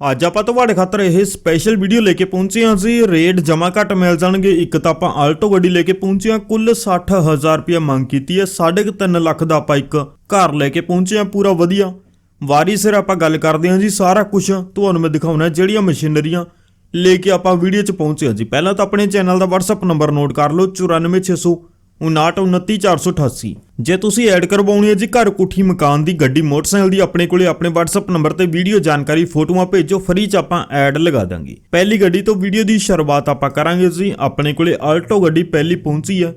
ਅੱਜ ਆਪਾਂ ਤੁਹਾਡੇ ਖਾਤਰ ਇਹ ਸਪੈਸ਼ਲ ਵੀਡੀਓ ਲੈ ਕੇ ਪਹੁੰਚੇ ਹਾਂ ਜੀ। ਰੇਟ ਜਮਾ ਘੱਟ ਮਿਲ ਜਾਣਗੇ। ਇੱਕ ਤਾਂ ਆਪਾਂ ਆਲਟੋ ਗੱਡੀ ਲੈ ਕੇ ਪਹੁੰਚੇ ਹਾਂ। ਕੁੱਲ 60000 ਰੁਪਏ ਮੰਗ ਕੀਤੀ ਹੈ। 3.5 ਲੱਖ ਦਾ ਆਪਾਂ ਇੱਕ ਘਰ ਲੈ ਕੇ ਪਹੁੰਚੇ ਹਾਂ। ਪੂਰਾ ਵਧੀਆ। ਵਾਰੀ ਸਿਰ ਆਪਾਂ ਗੱਲ ਕਰਦੇ ਹਾਂ ਜੀ। ਸਾਰਾ ਕੁਝ ਤੁਹਾਨੂੰ ਮੈਂ ਦਿਖਾਉਣਾ। ਜਿਹੜੀਆਂ ਮਸ਼ੀਨਰੀਆਂ ਲੈ ਕੇ ਆਪਾਂ ਵੀਡੀਓ 'ਚ ਪਹੁੰਚੇ ਹਾਂ ਜੀ। ਪਹਿਲਾਂ ਤਾਂ ਆਪਣੇ ਚੈਨਲ ਦਾ WhatsApp ਨੰਬਰ ਨੋਟ ਕਰ ਲਓ। 94600 5929 ਜੇ ਤੁਸੀਂ ਐਡ ਕਰਵਾਉਣੀ ਹੈ ਜੀ ਘਰ ਕੋਠੀ ਮਕਾਨ ਦੀ ਗੱਡੀ, ਮੋਟਰਸਾਈਕਲ ਦੀ, ਆਪਣੇ ਕੋਲੇ ਆਪਣੇ WhatsApp ਨੰਬਰ ਤੇ ਵੀਡੀਓ ਜਾਣਕਾਰੀ, ਫੋਟੋਆਂ ਭੇਜੋ, ਫ੍ਰੀ ਚ ਆਪਾਂ ਐਡ ਲਗਾ ਦਾਂਗੇ। ਪਹਿਲੀ ਗੱਡੀ ਤੋਂ ਵੀਡੀਓ ਦੀ ਸ਼ੁਰੂਆਤ ਆਪਾਂ ਕਰਾਂਗੇ ਜੀ। ਆਪਣੇ ਕੋਲੇ ਆਲਟੋ ਗੱਡੀ ਪਹਿਲੀ ਪਹੁੰਚੀ ਹੈ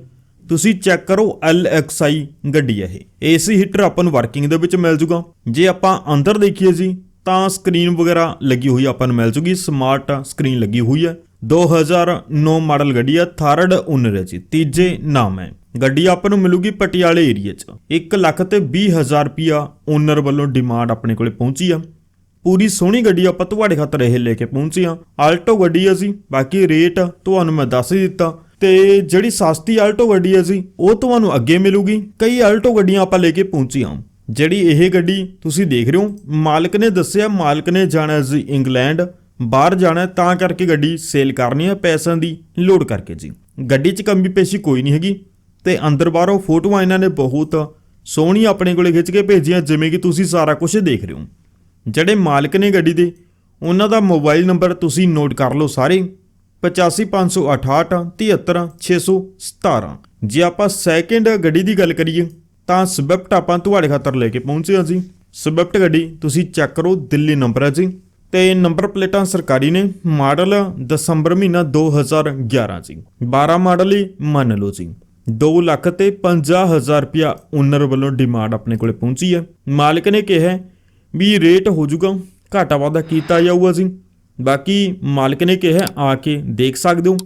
ਤੁਸੀਂ ਚੈੱਕ ਕਰੋ LXI ਗੱਡੀ ਹੈ ਇਹ। AC ਹੀਟਰ ਆਪਾਂ ਨੂੰ ਵਰਕਿੰਗ ਦੇ ਵਿੱਚ ਮਿਲ ਜੂਗਾ। ਜੇ ਆਪਾਂ ਅੰਦਰ ਦੇਖੀਏ ਜੀ, ਤਾਂ ਸਕਰੀਨ ਵਗੈਰਾ ਲੱਗੀ ਹੋਈ ਆਪਾਂ ਨੂੰ ਮਿਲ ਜੂਗੀ। ਸਮਾਰਟ ਸਕਰੀਨ ਲੱਗੀ ਹੋਈ ਹੈ 2009 ਮਾਡਲ ਗੱਡੀ ਆ, ਥਰਡ ਓਨਰ ਹੈ ਜੀ, ਤੀਜੇ ਨਾਮ ਹੈ। ਗੱਡੀ ਆਪਾਂ ਨੂੰ ਮਿਲੂਗੀ ਪਟਿਆਲੇ ਏਰੀਆ 'ਚ। 1 ਲੱਖ ਤੇ 20000 ਰੁਪਿਆ ਓਨਰ ਵੱਲੋਂ ਡਿਮਾਂਡ ਆਪਣੇ ਕੋਲੇ ਪਹੁੰਚੀ ਆ। ਪੂਰੀ ਸੋਹਣੀ ਗੱਡੀ ਆਪਾਂ ਤੁਹਾਡੇ ਖਾਤਰ ਇਹ ਲੈ ਕੇ ਪਹੁੰਚੇ ਆ। ਆਲਟੋ ਗੱਡੀ ਆ ਜੀ, ਬਾਕੀ ਰੇਟ ਤੁਹਾਨੂੰ ਮੈਂ ਦੱਸ ਹੀ ਦਿੱਤਾ। ਤੇ ਜਿਹੜੀ ਸਸਤੀ ਆਲਟੋ ਗੱਡੀ ਆ ਜੀ, ਉਹ ਤੁਹਾਨੂੰ ਅੱਗੇ ਮਿਲੂਗੀ। ਕਈ ਆਲਟੋ ਗੱਡੀਆਂ ਆਪਾਂ ਲੈ ਕੇ ਪਹੁੰਚੇ ਆ। ਜਿਹੜੀ ਇਹ ਗੱਡੀ ਤੁਸੀਂ ਦੇਖ ਰਹੇ ਹੋ, ਮਾਲਕ ਨੇ ਦੱਸਿਆ, ਮਾਲਕ ਨੇ ਜਾਣਾ ਸੀ ਇੰਗਲੈਂਡ। ਬਾਹਰ ਜਾਣਾ ਤਾਂ ਕਰਕੇ ਗੱਡੀ ਸੇਲ ਕਰਨੀ ਹੈ, ਪੈਸਿਆਂ ਦੀ ਲੋਡ ਕਰਕੇ ਜੀ। ਗੱਡੀ 'ਚ ਕਮੀ ਪੇਸ਼ੀ ਕੋਈ ਨਹੀਂ ਹੈਗੀ ਤੇ ਅੰਦਰ ਬਾਹਰੋਂ ਫੋਟੋਆਂ ਇਹਨਾਂ ਨੇ ਬਹੁਤ ਸੋਹਣੀ ਆਪਣੇ ਕੋਲੇ ਖਿੱਚ ਕੇ ਭੇਜੀਆਂ, ਜਿਵੇਂ ਕਿ ਤੁਸੀਂ ਸਾਰਾ ਕੁਝ ਦੇਖ ਰਹੇ ਹੋ। ਜਿਹੜੇ ਮਾਲਕ ਨੇ ਗੱਡੀ ਦੇ, ਉਹਨਾਂ ਦਾ ਮੋਬਾਈਲ ਨੰਬਰ ਤੁਸੀਂ ਨੋਟ ਕਰ ਲਓ ਸਾਰੇ। 8558 73617 ਜੇ ਆਪਾਂ ਸੈਕਿੰਡ ਗੱਡੀ ਦੀ ਗੱਲ ਕਰੀਏ, ਤਾਂ ਸਵਿਫਟ ਆਪਾਂ ਤੁਹਾਡੇ ਖਾਤਰ ਲੈ ਕੇ ਪਹੁੰਚੇ ਹਾਂ ਜੀ। ਸਵਿਫਟ ਗੱਡੀ ਤੁਸੀਂ ਚੈੱਕ ਕਰੋ, ਦਿੱਲੀ ਨੰਬਰ ਹੈ ਜੀ। ਤੇ ਨੰਬਰ ਪਲੇਟਾਂ ਸਰਕਾਰੀ ਨੇ ਮਾਡਲ ਦਸੰਬਰ ਮਹੀਨਾ 2011 ਜੀ 12 ਮਾਡਲ ਹੀ ਮੰਨ ਲਓ ਜੀ। 2 ਲੱਖ ਤੇ 50000 ਰੁਪਿਆ ਓਨਰ ਵੱਲੋਂ ਡਿਮਾਂਡ ਆਪਣੇ ਕੋਲੇ ਪਹੁੰਚੀ ਹੈ। ਮਾਲਕ ਨੇ ਕਿਹਾ ਵੀ ਰੇਟ ਹੋ ਜਾਊਗਾ, ਘਾਟਾ ਵਾਧਾ ਕੀਤਾ ਜਾਊਗਾ ਜੀ। ਬਾਕੀ ਮਾਲਕ ਨੇ ਕਿਹਾ ਆ ਕੇ ਦੇਖ ਸਕਦੇ ਹੋ।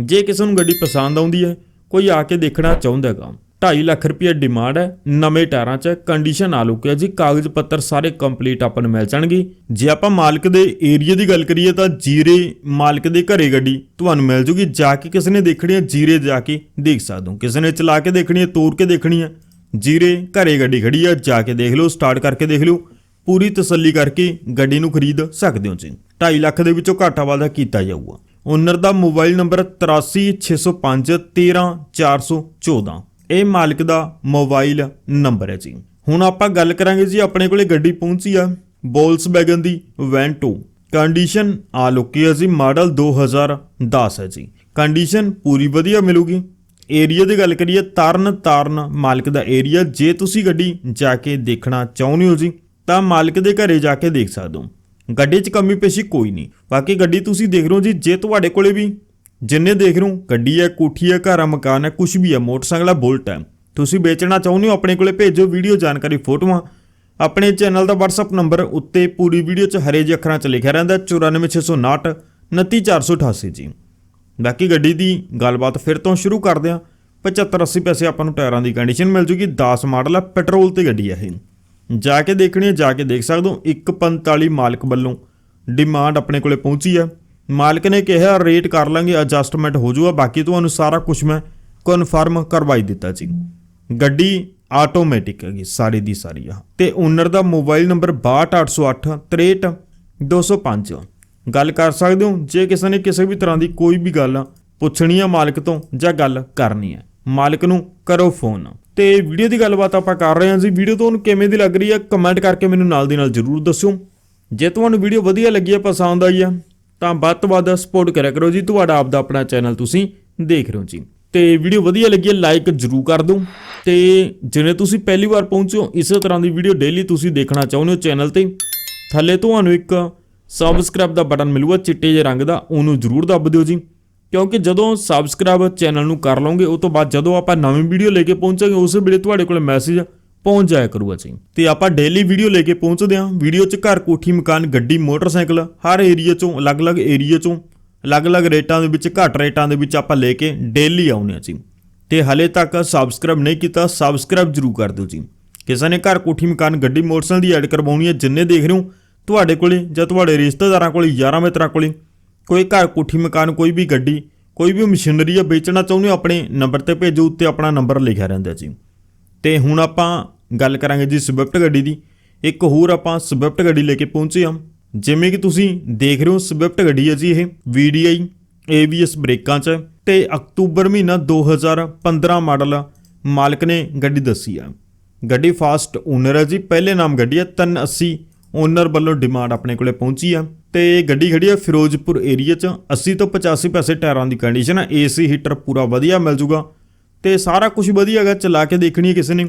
ਜੇ ਕਿਸੇ ਨੂੰ ਗੱਡੀ ਪਸੰਦ ਆਉਂਦੀ ਹੈ, ਕੋਈ ਆ ਕੇ ਦੇਖਣਾ ਚਾਹੁੰਦਾ ਹੈਗਾ। 2.5 ਲੱਖ ਰੁਪਏ ਡਿਮਾਂਡ ਹੈ, ਨਵੇਂ ਟਾਇਰਾਂ 'ਚ ਕੰਡੀਸ਼ਨ ਆ ਲੁਕਿਆ ਜੀ, ਕਾਗਜ਼ ਪੱਤਰ ਸਾਰੇ ਕੰਪਲੀਟ ਆਪਾਂ ਨੂੰ ਮਿਲ ਜਾਣਗੇ। ਜੇ ਆਪਾਂ ਮਾਲਕ ਦੇ ਏਰੀਆ ਦੀ ਗੱਲ ਕਰੀਏ ਤਾਂ ਜੀਰੇ ਮਾਲਕ ਦੇ ਘਰੇ ਗੱਡੀ ਤੁਹਾਨੂੰ ਮਿਲ ਜੂਗੀ, ਜਾ ਕੇ ਕਿਸੇ ਨੇ ਦੇਖਣੀ ਹੈ, ਜੀਰੇ ਜਾ ਕੇ ਦੇਖ ਸਕਦੇ ਹੋ। ਕਿਸੇ ਨੇ ਚਲਾ ਕੇ ਦੇਖਣੀ ਹੈ, ਤੋੜ ਕੇ ਦੇਖਣੀ ਹੈ, ਜੀਰੇ ਘਰੇ ਗੱਡੀ ਖੜੀ ਹੈ, ਜਾ ਕੇ ਦੇਖ ਲਓ ਸਟਾਰਟ ਕਰਕੇ ਦੇਖ ਲਓ, ਪੂਰੀ ਤਸੱਲੀ ਕਰਕੇ ਗੱਡੀ ਨੂੰ ਖਰੀਦ ਸਕਦੇ ਹੋ ਜੀ। 2.5 ਲੱਖ ਦੇ ਵਿੱਚੋਂ ਘਾਟਾ ਵਾਧਾ ਕੀਤਾ ਜਾਊਗਾ। ਓਨਰ ਦਾ ਮੋਬਾਈਲ ਨੰਬਰ 83605 13414 ਇਹ ਮਾਲਕ ਦਾ ਮੋਬਾਈਲ ਨੰਬਰ ਹੈ ਜੀ। ਹੁਣ ਆਪਾਂ ਗੱਲ ਕਰਾਂਗੇ ਜੀ, ਆਪਣੇ ਕੋਲੇ ਗੱਡੀ ਪਹੁੰਚੀ ਆ ਬੋਲਸਵੈਗਨ ਦੀ ਵੈਂਟੋ ਕੰਡੀਸ਼ਨ ਆ ਲੁਕੀ ਹੈ ਜੀ ਮਾਡਲ 2010 ਹੈ ਜੀ। ਕੰਡੀਸ਼ਨ ਪੂਰੀ ਵਧੀਆ ਮਿਲੂਗੀ। ਏਰੀਆ ਦੀ ਗੱਲ ਕਰੀਏ, ਤਰਨ ਤਾਰਨ ਮਾਲਕ ਦਾ ਏਰੀਆ ਜੇ ਤੁਸੀਂ ਗੱਡੀ ਜਾ ਕੇ ਦੇਖਣਾ ਚਾਹੁੰਦੇ ਹੋ ਜੀ, ਤਾਂ ਮਾਲਕ ਦੇ ਘਰੇ ਜਾ ਕੇ ਦੇਖ ਸਕਦੇ ਹੋ। ਗੱਡੀ 'ਚ ਕਮੀ ਪੇਸ਼ੀ ਕੋਈ ਨਹੀਂ। ਬਾਕੀ ਗੱਡੀ ਤੁਸੀਂ ਦੇਖ ਰਹੇ ਹੋ ਜੀ, ਜੇ ਤੁਹਾਡੇ ਕੋਲੇ ਵੀ ਜਿੰਨੇ ਦੇਖ ਰਹੇ, ਗੱਡੀ ਹੈ, ਕੋਠੀ ਹੈ, ਘਰ ਹੈ, ਮਕਾਨ ਹੈ ਕੁਝ ਵੀ ਹੈ, ਮੋਟਰਸਾਈਕਲ ਹੈ, ਬੁਲਟ ਹੈ। ਤੁਸੀਂ ਵੇਚਣਾ ਚਾਹੁੰਦੇ ਹੋ, ਆਪਣੇ ਕੋਲੇ ਭੇਜੋ ਵੀਡੀਓ ਜਾਣਕਾਰੀ ਫੋਟੋਆਂ। ਆਪਣੇ ਚੈਨਲ ਦਾ WhatsApp ਨੰਬਰ ਉੱਤੇ ਪੂਰੀ ਵੀਡੀਓ 'ਚ ਹਰੇ ਜਿਹੇ ਅੱਖਰਾਂ 'ਚ ਲਿਖਿਆ ਰਹਿੰਦਾ 94659 29488 ਜੀ। ਬਾਕੀ ਗੱਡੀ ਦੀ ਗੱਲਬਾਤ ਫਿਰ ਤੋਂ ਸ਼ੁਰੂ ਕਰਦੇ ਹਾਂ। 75 80 ਪੈਸੇ ਆਪਾਂ ਨੂੰ ਟਾਇਰਾਂ ਦੀ ਕੰਡੀਸ਼ਨ ਮਿਲ ਜੂਗੀ 10 ਮਾਡਲ ਹੈ, ਪੈਟਰੋਲ ਤੇ ਗੱਡੀ ਹੈ ਇਹ। ਜਾ ਕੇ ਦੇਖਣੀ ਹੈ, ਜਾ ਕੇ ਦੇਖ ਸਕਦੇ ਹੋ 145 ਮਾਲਕ ਵੱਲੋਂ ਡਿਮਾਂਡ ਆਪਣੇ ਕੋਲੇ ਪਹੁੰਚੀ ਹੈ। ਮਾਲਕ ਨੇ ਕਿਹਾ ਰੇਟ ਕਰ ਲਾਂਗੇ ਐਡਜਸਟਮੈਂਟ ਹੋ ਜਾਊਗਾ। ਬਾਕੀ ਤੁਹਾਨੂੰ ਸਾਰਾ ਕੁਝ ਮੈਂ ਕਨਫਰਮ ਕਰਵਾਈ ਦਿੱਤਾ ਜੀ ਗੱਡੀ ਆਟੋਮੈਟਿਕ ਹੈਗੀ, ਸਾਰੀ ਦੀ ਸਾਰੀ ਆ। ਤੇ ਓਨਰ ਦਾ ਮੋਬਾਈਲ ਨੰਬਰ 62808 63205 ਗੱਲ ਕਰ ਸਕਦੇ ਹੋ, ਜੇ ਕਿਸੇ ਨੇ ਕਿਸੇ ਵੀ ਤਰ੍ਹਾਂ ਦੀ ਕੋਈ ਵੀ ਗੱਲ ਪੁੱਛਣੀ ਆ ਮਾਲਕ ਤੋਂ ਜਾਂ ਗੱਲ ਕਰਨੀ ਹੈ ਮਾਲਕ ਨੂੰ ਕਰੋ ਫੋਨ ਤੇ ਵੀਡੀਓ ਦੀ ਗੱਲਬਾਤ ਆਪਾਂ ਕਰ ਰਹੇ ਹਾਂ ਜੀ। ਵੀਡੀਓ ਤੁਹਾਨੂੰ ਕਿਵੇਂ ਦੀ ਲੱਗ ਰਹੀ ਹੈ ਕਮੈਂਟ ਕਰਕੇ ਮੈਨੂੰ ਨਾਲ ਦੀ ਨਾਲ ਜਰੂਰ ਦੱਸਿਓ। ਜੇ ਤੁਹਾਨੂੰ ਵੀਡੀਓ ਵਧੀਆ ਲੱਗੀ ਹੈ ਪਸੰਦ ਆਈ ਹੈ ਤਾਂ ਵੱਧ ਤੋਂ ਵੱਧ ਸਪੋਰਟ ਕਰਿਆ ਕਰੋ ਜੀ। ਤੁਹਾਡਾ ਆਪਦਾ ਆਪਣਾ ਚੈਨਲ ਤੁਸੀਂ ਦੇਖ ਰਹੇ ਹੋ ਜੀ। ਤੇ ਵੀਡੀਓ ਵਧੀਆ ਲੱਗੀ ਹੈ ਲਾਈਕ ਜਰੂਰ ਕਰ ਦਿਓ। ਤੇ ਜਿਵੇਂ ਤੁਸੀਂ ਪਹਿਲੀ ਵਾਰ ਪਹੁੰਚੇ ਹੋ, ਇਸੇ ਤਰ੍ਹਾਂ ਦੀ ਵੀਡੀਓ ਡੇਲੀ ਤੁਸੀਂ ਦੇਖਣਾ ਚਾਹੁੰਦੇ ਹੋ ਚੈਨਲ ਤੇ। ਥੱਲੇ ਤੁਹਾਨੂੰ ਇੱਕ ਸਬਸਕ੍ਰਾਈਬ ਦਾ ਬਟਨ ਮਿਲੂਗਾ, ਚਿੱਟੇ ਜਿਹੇ ਰੰਗ ਦਾ, ਉਹਨੂੰ ਜਰੂਰ ਦੱਬ ਦਿਓ ਜੀ। ਕਿਉਂਕਿ ਜਦੋਂ ਸਬਸਕ੍ਰਾਈਬ ਚੈਨਲ ਨੂੰ ਕਰ ਲਓਗੇ ਉਸ ਤੋਂ ਬਾਅਦ ਜਦੋਂ ਆਪਾਂ ਨਵੀਂ ਵੀਡੀਓ ਲੈ ਕੇ ਪਹੁੰਚਾਂਗੇ, ਉਸੇ ਵੇਲੇ ਤੁਹਾਡੇ ਕੋਲ ਮੈਸੇਜ ਪਹੁੰਚ ਜਾਇਆ ਕਰੂਗਾ ਜੀ ਤੇ ਆਪਾਂ ਡੇਲੀ ਵੀਡੀਓ ਲੈ ਕੇ ਪਹੁੰਚਦੇ ਹਾਂ। ਵੀਡੀਓ 'ਚ ਘਰ ਕੋਠੀ, ਮਕਾਨ, ਗੱਡੀ, ਮੋਟਰਸਾਈਕਲ, ਹਰ ਏਰੀਆ 'ਚੋਂ, ਅਲੱਗ-ਅਲੱਗ ਏਰੀਆ 'ਚੋਂ, ਅਲੱਗ-ਅਲੱਗ ਰੇਟਾਂ ਦੇ ਵਿੱਚ, ਘੱਟ ਰੇਟਾਂ ਦੇ ਵਿੱਚ ਆਪਾਂ ਲੈ ਕੇ ਡੇਲੀ ਆਉਂਦੇ ਹਾਂ ਜੀ ਤੇ ਹਲੇ ਤੱਕ ਸਬਸਕ੍ਰਾਈਬ ਨਹੀਂ ਕੀਤਾ ਸਬਸਕ੍ਰਾਈਬ ਜਰੂਰ ਕਰ ਦਿਓ ਜੀ। ਕਿਸੇ ਨੇ ਘਰ ਕੋਠੀ, ਮਕਾਨ, ਗੱਡੀ, ਮੋਟਰਸਾਈਕਲ ਦੀ ਐਡ ਕਰਵਾਉਣੀ ਹੈ, ਜਿੰਨੇ ਦੇਖ ਰਹੇ ਹੋ, ਤੁਹਾਡੇ ਕੋਲੇ ਜਾਂ ਤੁਹਾਡੇ ਰਿਸ਼ਤੇਦਾਰਾਂ ਕੋਲੇ, ਯਾਰਾਂ ਮਿੱਤਰਾਂ ਕੋਲੇ, ਕੋਈ ਘਰ ਕੋਠੀ, ਮਕਾਨ, ਕੋਈ ਵੀ ਗੱਡੀ, ਕੋਈ ਵੀ ਮਸ਼ੀਨਰੀ ਆ, ਵੇਚਣਾ ਚਾਹੁੰਦੇ ਹੋ, ਆਪਣੇ ਨੰਬਰ ਤੇ ਭੇਜੋ, ਉੱਤੇ ਆਪਣਾ ਨੰਬਰ ਲਿਖਿਆ ਰਹਿੰਦਾ ਜੀ। ਤੇ ਹੁਣ ਆਪਾਂ ਗੱਲ ਕਰਾਂਗੇ ਜੀ ਸਵਿਫਟ ਗੱਡੀ ਦੀ। ਇੱਕ ਹੋਰ ਆਪਾਂ ਸਵਿਫਟ ਗੱਡੀ ਲੈ ਕੇ ਪਹੁੰਚੇ ਹਾਂ। ਜਿਵੇਂ ਕਿ ਤੁਸੀਂ ਦੇਖ ਰਹੇ ਹੋ ਸਵਿਫਟ ਗੱਡੀ ਹੈ ਜੀ ਇਹ VDI ABS ਬ੍ਰੇਕਾਂ 'ਚ ਤੇ ਅਕਤੂਬਰ ਮਹੀਨਾ 2015 ਮਾਡਲ ਮਾਲਕ ਨੇ ਗੱਡੀ ਦੱਸੀ ਆ। ਗੱਡੀ ਫਾਸਟ ਓਨਰ ਹੈ ਜੀ, ਪਹਿਲੇ ਨਾਮ ਗੱਡੀ ਹੈ 380 ਓਨਰ ਵੱਲੋਂ ਡਿਮਾਂਡ ਆਪਣੇ ਕੋਲੇ ਪਹੁੰਚੀ ਆ। ਤੇ ਇਹ ਗੱਡੀ ਖੜੀ ਆ ਫਿਰੋਜ਼ਪੁਰ ਏਰੀਆ 'ਚ 80 ਤੋਂ 85 ਪੈਸੇ ਟਾਇਰਾਂ ਦੀ ਕੰਡੀਸ਼ਨ ਹੈ ਏਸੀ ਹੀਟਰ ਪੂਰਾ ਵਧੀਆ ਮਿਲ ਜੂਗਾ। ਤੇ ਸਾਰਾ ਕੁਝ ਵਧੀਆ ਹੈਗਾ, ਚਲਾ ਕੇ ਦੇਖਣੀ ਹੈ ਕਿਸੇ ਨੇ।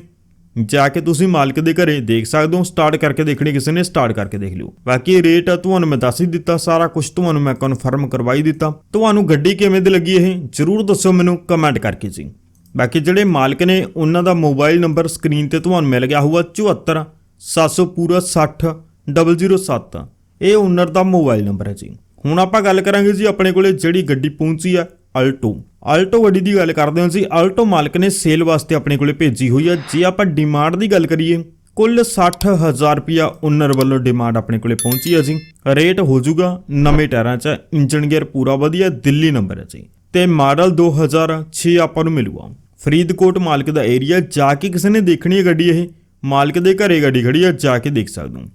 ਜਾ ਕੇ ਤੁਸੀਂ ਮਾਲਕ ਦੇ ਘਰੇ ਦੇਖ ਸਕਦੇ ਹੋ ਸਟਾਰਟ ਕਰਕੇ ਦੇਖਣੀ ਕਿਸੇ ਨੇ ਸਟਾਰਟ ਕਰਕੇ ਦੇਖ ਲਿਓ। ਬਾਕੀ ਰੇਟ ਤੁਹਾਨੂੰ ਮੈਂ ਦੱਸ ਹੀ ਦਿੱਤਾ, ਸਾਰਾ ਕੁਝ ਤੁਹਾਨੂੰ ਮੈਂ ਕਨਫਰਮ ਕਰਵਾਈ ਦਿੱਤਾ। ਤੁਹਾਨੂੰ ਗੱਡੀ ਕਿਵੇਂ ਦੀ ਲੱਗੀ ਇਹ, ਜਰੂਰ ਦੱਸੋ ਮੈਨੂੰ ਕਮੈਂਟ ਕਰਕੇ ਜੀ। ਬਾਕੀ ਜਿਹੜੇ ਮਾਲਕ ਨੇ, ਉਹਨਾਂ ਦਾ ਮੋਬਾਈਲ ਨੰਬਰ ਸਕਰੀਨ ਤੇ ਤੁਹਾਨੂੰ ਮਿਲ ਗਿਆ ਹੋਊਗਾ 74 700 ਪੂਰਾ 60 007 ਇਹ ਓਨਰ ਦਾ ਮੋਬਾਈਲ ਨੰਬਰ ਹੈ ਜੀ। ਹੁਣ ਆਪਾਂ ਗੱਲ ਕਰਾਂਗੇ ਜੀ, ਆਪਣੇ ਕੋਲੇ ਜਿਹੜੀ ਗੱਡੀ ਪਹੁੰਚੀ ਆ ਆਲਟੋ ਆਲਟੋ ਗੱਡੀ ਦੀ ਗੱਲ ਕਰਦੇ ਹਾਂ ਜੀ ਆਲਟੋ ਮਾਲਕ ਨੇ ਸੇਲ ਵਾਸਤੇ ਆਪਣੇ ਕੋਲੇ ਭੇਜੀ ਹੋਈ ਆ। ਜੇ ਆਪਾਂ ਡਿਮਾਂਡ ਦੀ ਗੱਲ ਕਰੀਏ, ਕੁੱਲ 60000 ਰੁਪਿਆ ਓਨਰ ਵੱਲੋਂ ਡਿਮਾਂਡ ਆਪਣੇ ਕੋਲੇ ਪਹੁੰਚੀ ਹੈ ਜੀ। ਰੇਟ ਹੋ ਜਾਊਗਾ ਨਵੇਂ ਟਾਇਰਾਂ 'ਚ। ਇੰਜਨ ਗੇਅਰ ਪੂਰਾ ਵਧੀਆ, ਦਿੱਲੀ ਨੰਬਰ ਹੈ ਜੀ। ਤੇ ਮਾਡਲ 2006 ਆਪਾਂ ਨੂੰ ਮਿਲੂਗਾ। ਫਰੀਦਕੋਟ ਮਾਲਕ ਦਾ ਏਰੀਆ ਜਾ ਕੇ ਕਿਸੇ ਨੇ ਦੇਖਣੀ ਹੈ ਗੱਡੀ ਇਹ। ਮਾਲਕ ਦੇ ਘਰੇ ਗੱਡੀ ਖੜੀ ਆ, ਜਾ ਕੇ ਦੇਖ ਸਕਦੇ ਹੋ।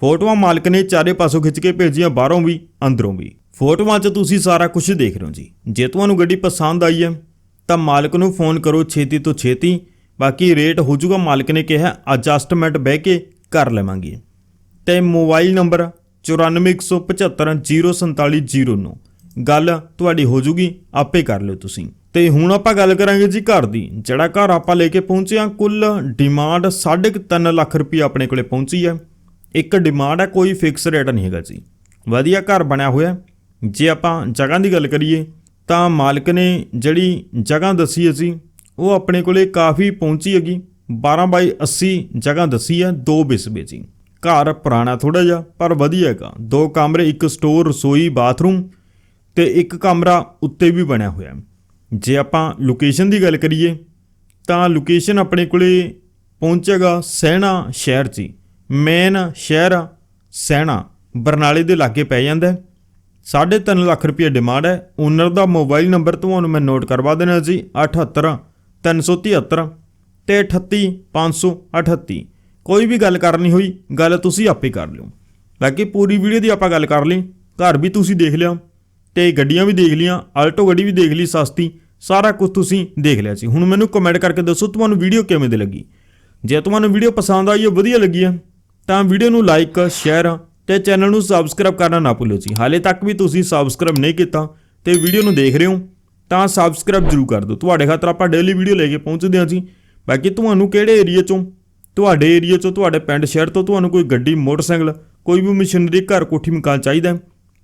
ਫੋਟੋਆਂ ਮਾਲਕ ਨੇ ਚਾਰੇ ਪਾਸੋਂ ਖਿੱਚ ਕੇ ਭੇਜੀਆਂ, ਬਾਹਰੋਂ ਵੀ, ਅੰਦਰੋਂ ਵੀ। ਫੋਟੋਆਂ 'ਚ ਤੁਸੀਂ ਸਾਰਾ ਕੁਝ ਦੇਖ ਰਹੇ ਹੋ ਜੀ। ਜੇ ਤੁਹਾਨੂੰ ਗੱਡੀ ਪਸੰਦ ਆਈ ਹੈ, ਤਾਂ ਮਾਲਕ ਨੂੰ ਫੋਨ ਕਰੋ ਛੇਤੀ ਤੋਂ ਛੇਤੀ। ਬਾਕੀ ਰੇਟ ਹੋ ਜਾਊਗਾ, ਮਾਲਕ ਨੇ ਕਿਹਾ ਐਡਜਸਟਮੈਂਟ ਬਹਿ ਕੇ ਕਰ ਲਵਾਂਗੇ। ਤੇ ਮੋਬਾਈਲ ਨੰਬਰ 9417504709 ਗੱਲ ਤੁਹਾਡੀ ਹੋ ਜੂਗੀ ਆਪੇ ਕਰ ਲਿਓ ਤੁਸੀਂ। ਤੇ ਹੁਣ ਆਪਾਂ ਗੱਲ ਕਰਾਂਗੇ ਜੀ ਘਰ ਦੀ। ਜਿਹੜਾ ਘਰ ਆਪਾਂ ਲੈ ਕੇ ਪਹੁੰਚੇ ਆ ਕੁੱਲ ਡਿਮਾਂਡ 3.5 ਲੱਖ ਰੁਪਏ ਆਪਣੇ ਕੋਲੇ ਪਹੁੰਚੀ ਹੈ। ਇੱਕ ਡਿਮਾਂਡ ਹੈ, ਕੋਈ ਫਿਕਸ ਰੇਟ ਨਹੀਂ ਹੈਗਾ ਜੀ। ਵਧੀਆ ਘਰ ਬਣਿਆ ਹੋਇਆ ਜੇ ਆਪਾਂ ਜਗ੍ਹਾ ਦੀ ਗੱਲ ਕਰੀਏ, ਤਾਂ ਮਾਲਕ ਨੇ ਜਿਹੜੀ ਜਗ੍ਹਾ ਦੱਸੀ ਅਸੀਂ ਉਹ ਆਪਣੇ ਕੋਲੇ ਕਾਫੀ ਪਹੁੰਚੀ ਹੈਗੀ। 12 ਬਾਈ 80 ਜਗ੍ਹਾ ਦੱਸੀ ਹੈ, ਦੋ ਬਿਸਬੇ ਜੀ। ਘਰ ਪੁਰਾਣਾ ਥੋੜਾ ਜਿਹਾ, ਪਰ ਵਧੀਆ ਹੈਗਾ। ਦੋ ਕਮਰੇ, ਇੱਕ ਸਟੋਰ, ਰਸੋਈ, ਬਾਥਰੂਮ ਤੇ ਇੱਕ ਕਮਰਾ ਉੱਤੇ ਵੀ ਬਣਿਆ ਹੋਇਆ ਜੇ ਆਪਾਂ ਲੋਕੇਸ਼ਨ ਦੀ ਗੱਲ ਕਰੀਏ, ਤਾਂ ਲੋਕੇਸ਼ਨ ਆਪਣੇ ਕੋਲੇ ਪਹੁੰਚੇਗਾ ਸਹਿਣਾ ਸ਼ਹਿਰ 'ਚ ਮੇਨ ਸ਼ਹਿਰ ਸਹਿਣਾ ਬਰਨਾਲੇ ਦੇ ਲਾਗੇ ਪੈ ਜਾਂਦਾ ਹੈ। ਸਾਢੇ ਤਿੰਨ ਲੱਖ ਰੁਪਏ ਡਿਮਾਂਡ ਹੈ। ਓਨਰ ਦਾ ਮੋਬਾਈਲ ਨੰਬਰ ਤੁਹਾਨੂੰ ਮੈਂ ਨੋਟ ਕਰਵਾ ਦੇਣਾ ਜੀ 78 373 ਤੇ 38 538 ਕੋਈ ਵੀ ਗੱਲ ਕਰਨੀ ਹੋਈ, ਗੱਲ ਤੁਸੀਂ ਆਪੇ ਕਰ ਲਿਓ। ਬਾਕੀ ਪੂਰੀ ਵੀਡੀਓ ਦੀ ਆਪਾਂ ਗੱਲ ਕਰ ਲਈ। ਘਰ ਵੀ ਤੁਸੀਂ ਦੇਖ ਲਿਆ। ਤੇ ਗੱਡੀਆਂ ਵੀ ਦੇਖ ਲੀਆਂ ਆਲਟੋ ਗੱਡੀ ਵੀ ਦੇਖ ਲਈ ਸਸਤੀ। ਸਾਰਾ ਕੁਝ ਤੁਸੀਂ ਦੇਖ ਲਿਆ ਸੀ। ਹੁਣ ਮੈਨੂੰ ਕਮੈਂਟ ਕਰਕੇ ਦੱਸੋ, ਤੁਹਾਨੂੰ ਵੀਡੀਓ ਕਿਵੇਂ ਦੀ ਲੱਗੀ? ਜੇ ਤੁਹਾਨੂੰ ਵੀਡੀਓ ਪਸੰਦ ਆਈ ਹੈ, ਵਧੀਆ ਲੱਗੀ ਹੈ, ਤਾਂ ਵੀਡੀਓ ਨੂੰ ਲਾਈਕ ਸ਼ੇਅਰ ਤੇ ਚੈਨਲ ਨੂੰ ਸਬਸਕ੍ਰਾਈਬ ਕਰਨਾ ਨਾ ਭੁੱਲਿਓ ਜੀ। ਹਾਲੇ ਤੱਕ ਵੀ ਤੁਸੀਂ ਸਬਸਕ੍ਰਾਈਬ ਨਹੀਂ ਕੀਤਾ ਤੇ ਵੀਡੀਓ ਨੂੰ ਦੇਖ ਰਹੇ ਹੋ, ਤਾਂ ਸਬਸਕ੍ਰਾਈਬ ਜ਼ਰੂਰ ਕਰ ਦਿਓ। ਤੁਹਾਡੇ ਖਾਤਰ ਆਪਾਂ ਡੇਲੀ ਵੀਡੀਓ ਲੈ ਕੇ ਪਹੁੰਚਦੇ ਹਾਂ ਜੀ। ਬਾਕੀ ਤੁਹਾਨੂੰ ਕਿਹੜੇ ਏਰੀਆ ਚੋਂ, ਤੁਹਾਡੇ ਏਰੀਆ ਚੋਂ, ਤੁਹਾਡੇ ਪਿੰਡ ਸ਼ਹਿਰ ਤੋਂ ਤੁਹਾਨੂੰ ਕੋਈ ਗੱਡੀ, ਮੋਟਰਸਾਈਕਲ, ਕੋਈ ਵੀ ਮਸ਼ੀਨਰੀ, ਘਰ ਕੋਠੀ, ਮਕਾਨ ਚਾਹੀਦਾ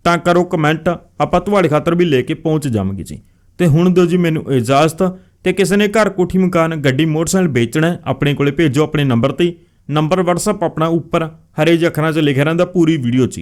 ਤਾਂ ਕਰੋ ਕਮੈਂਟ ਆਪਾਂ ਤੁਹਾਡੇ ਖਾਤਰ ਵੀ ਲੈ ਕੇ ਪਹੁੰਚ ਜਾਵਾਂਗੇ ਜੀ। ਤੇ ਹੁਣ ਦਿਓ ਜੀ ਮੈਨੂੰ ਇਜਾਜ਼ਤ ਤੇ ਕਿਸੇ ਨੇ ਘਰ ਕੋਠੀ, ਮਕਾਨ, ਗੱਡੀ, ਮੋਟਰਸਾਈਕਲ ਵੇਚਣਾ ਆਪਣੇ ਕੋਲੇ ਭੇਜੋ ਆਪਣੇ ਨੰਬਰ ਤੇ ਨੰਬਰ WhatsApp ਆਪਣਾ ਉੱਪਰ। ਹਰੇ ਅੱਖਰਾਂ 'ਚ ਲਿਖਿਆ ਰਹਿੰਦਾ ਪੂਰੀ ਵੀਡੀਓ 'ਚ